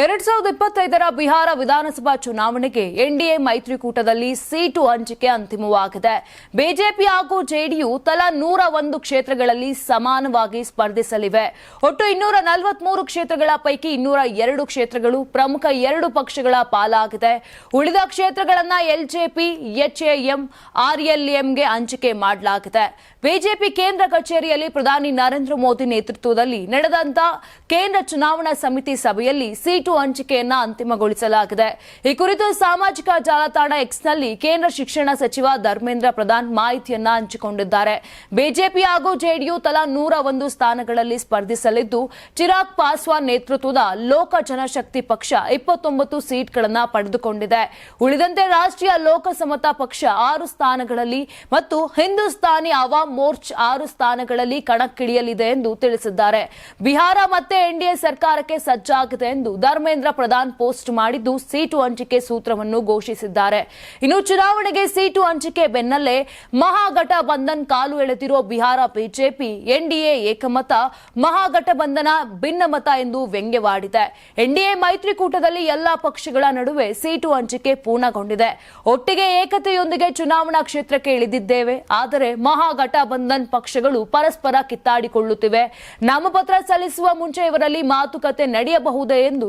ಎರಡ್ ಸಾವಿರದ ಇಪ್ಪತ್ತೈದರ ಬಿಹಾರ ವಿಧಾನಸಭಾ ಚುನಾವಣೆಗೆ ಎನ್ಡಿಎ ಮೈತ್ರಿಕೂಟದಲ್ಲಿ ಸೀಟು ಹಂಚಿಕೆ ಅಂತಿಮವಾಗಿದೆ. ಬಿಜೆಪಿ ಹಾಗೂ ಜೆಡಿಯು ತಲಾ ನೂರ ಒಂದು ಕ್ಷೇತ್ರಗಳಲ್ಲಿ ಸಮಾನವಾಗಿ ಸ್ಪರ್ಧಿಸಲಿವೆ. ಒಟ್ಟು ಇನ್ನೂರ ನಲವತ್ಮೂರು ಕ್ಷೇತ್ರಗಳ ಪೈಕಿ ಇನ್ನೂರ ಎರಡು ಕ್ಷೇತ್ರಗಳು ಪ್ರಮುಖ ಎರಡು ಪಕ್ಷಗಳ ಪಾಲಾಗಿದೆ. ಉಳಿದ ಕ್ಷೇತ್ರಗಳನ್ನ ಎಲ್ಜೆಪಿ ಎಚ್ಎಎಂ ಆರ್ಎಲ್ಎಂಗೆ ಹಂಚಿಕೆ ಮಾಡಲಾಗಿದೆ. ಬಿಜೆಪಿ ಕೇಂದ್ರ ಕಚೇರಿಯಲ್ಲಿ ಪ್ರಧಾನಿ ನರೇಂದ್ರ ಮೋದಿ ನೇತೃತ್ವದಲ್ಲಿ ನಡೆದಂತ ಕೇಂದ್ರ ಚುನಾವಣಾ ಸಮಿತಿ ಸಭೆಯಲ್ಲಿ ಸೀಟು ಹಂಚಿಕೆಯನ್ನ ಅಂತಿಮಗೊಳಿಸಲಾಗಿದೆ. ಈ ಕುರಿತು ಸಾಮಾಜಿಕ ಜಾಲತಾಣ ಎಕ್ಸ್ನಲ್ಲಿ ಕೇಂದ್ರ ಶಿಕ್ಷಣ ಸಚಿವ ಧರ್ಮೇಂದ್ರ ಪ್ರಧಾನ್ ಮಾಹಿತಿಯನ್ನ ಹಂಚಿಕೊಂಡಿದ್ದಾರೆ. ಬಿಜೆಪಿ ಹಾಗೂ ಜೆಡಿಯು ತಲಾ ನೂರ ಒಂದು ಸ್ಥಾನಗಳಲ್ಲಿ ಸ್ಪರ್ಧಿಸಲಿದ್ದು, ಚಿರಾಗ್ ಪಾಸ್ವಾನ್ ನೇತೃತ್ವದ ಲೋಕ ಜನಶಕ್ತಿ ಪಕ್ಷ ಇಪ್ಪತ್ತೊಂಬತ್ತು ಸೀಟ್ಗಳನ್ನ ಪಡೆದುಕೊಂಡಿದೆ. ಉಳಿದಂತೆ ರಾಷ್ಟ್ರೀಯ ಲೋಕ ಸಮತಾ ಪಕ್ಷ ಆರು ಸ್ಥಾನಗಳಲ್ಲಿ ಮತ್ತು ಹಿಂದೂಸ್ತಾನಿ ಅವಾಮ್ ಮೋರ್ಚ್ ಆರು ಸ್ಥಾನಗಳಲ್ಲಿ ಕಣಕ್ಕಿಳಿಯಲಿದೆ ಎಂದು ತಿಳಿಸಿದ್ದಾರೆ. ಬಿಹಾರ ಮತ್ತೆ ಎನ್ಡಿಎ ಸರ್ಕಾರಕ್ಕೆ ಸಜ್ಜಾಗಿದೆ ಎಂದು ಧರ್ಮೇಂದ್ರ ಪ್ರಧಾನ್ ಪೋಸ್ಟ್ ಮಾಡಿದ್ದು ಸೀಟು ಹಂಚಿಕೆ ಸೂತ್ರವನ್ನು ಘೋಷಿಸಿದ್ದಾರೆ. ಇನ್ನು ಚುನಾವಣೆಗೆ ಸೀಟು ಹಂಚಿಕೆ ಬೆನ್ನಲ್ಲೇ ಮಹಾಗಠಬಂಧನ್ ಕಾಲು ಎಳೆದಿರುವ ಬಿಹಾರ ಬಿಜೆಪಿ ಎನ್ಡಿಎ ಏಕಮತ, ಮಹಾಗಠಬಂಧನ ಭಿನ್ನಮತ ಎಂದು ವ್ಯಂಗ್ಯವಾಡಿದೆ. ಎನ್ಡಿಎ ಮೈತ್ರಿಕೂಟದಲ್ಲಿ ಎಲ್ಲಾ ಪಕ್ಷಗಳ ನಡುವೆ ಸೀಟು ಹಂಚಿಕೆ ಪೂರ್ಣಗೊಂಡಿದೆ. ಒಟ್ಟಿಗೆ ಏಕತೆಯೊಂದಿಗೆ ಚುನಾವಣಾ ಕ್ಷೇತ್ರಕ್ಕೆ ಇಳಿದಿದ್ದೇವೆ, ಆದರೆ ಮಹಾಗಠಬಂಧನ್ ಪಕ್ಷಗಳು ಪರಸ್ಪರ ಕಿತ್ತಾಡಿಕೊಳ್ಳುತ್ತಿವೆ. ನಾಮಪತ್ರ ಸಲ್ಲಿಸುವ ಮುಂಚೆ ಇವರಲ್ಲಿ ಮಾತುಕತೆ ನಡೆಯಬಹುದೇ ಎಂದು